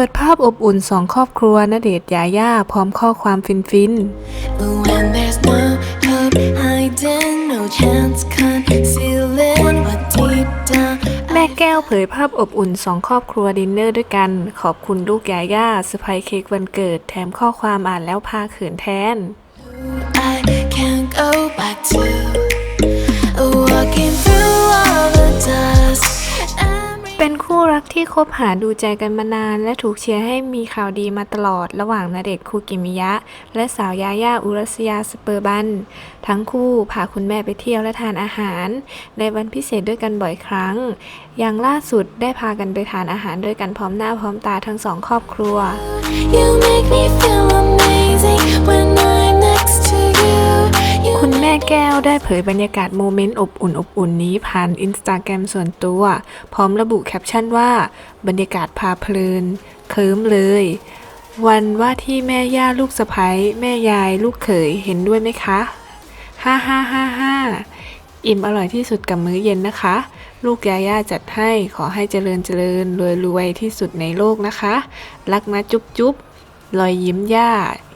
าพอบอุ่นสองครอบครัวณเดชน์ยาย่าพร้อมข้อความฟินฟิน When there's no hope hiding, no chance concealing what deep down แม่แก้วเผยภาพอบอุ่นสองครอบครัวดินเนอร์ด้วยกัน ขอบคุณลูกยาย่าเซอร์ไพรส์เค้กวันเกิดแถมข้อความอ่านแล้วพาเขินแทน I can't go back to เป็นคู่รักที่คบหาดูใจกันมานาน และถูกเชียร์ให้มีข่าวดีมาตลอด ระหว่างณเดชคูกิมิยะ และสาวยาย่าอุรัสยาสเปอร์บัน ทั้งคู่พาคุณแม่ไปเที่ยวและทานอาหาร ในวันพิเศษด้วยกันบ่อยครั้ง อย่างล่าสุดได้พากันไปทานอาหารด้วยกันพร้อมหน้าพร้อมตาทั้งสองครอบครัว You make me แม่แก้วได้เผยบรรยากาศโมเมนต์อบอุ่นอบอุ่นนี้ผ่านอินสตาแกรมส่วนตัว พร้อมระบุแคปชั่นว่า บรรยากาศพาเพลิน เคิมเลย วันว่าที่แม่ย่าลูกสะพ้ยแม่ยายลูกเขยเห็นด้วยไหมคะฮ่าฮ่าฮ่าฮ่าอิ่มอร่อยที่สุดกับมื้อเย็นนะคะ ลูกยาย่าจัดให้ขอให้เจริญเจริญรวยรวยที่สุดในโลกนะคะ รักนะจุ๊บจุ๊บ รอยยิ้มย่า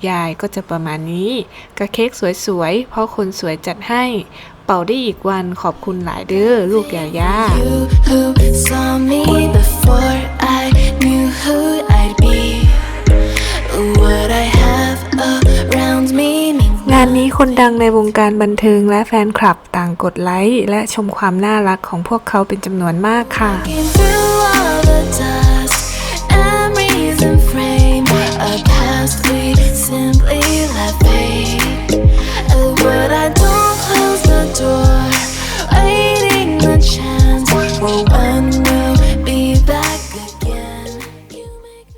ยายก็จะประมาณนี้กระเค้กสวยๆ เพราะคนสวยจัดให้ เป่าได้อีกวันขอบคุณหลายเด้อลูกยาย่า งานนี้คนดังในวงการบันเทิงและแฟนคลับต่างกดไลค์และชมความน่ารักของพวกเขาเป็นจำนวนมากค่ะ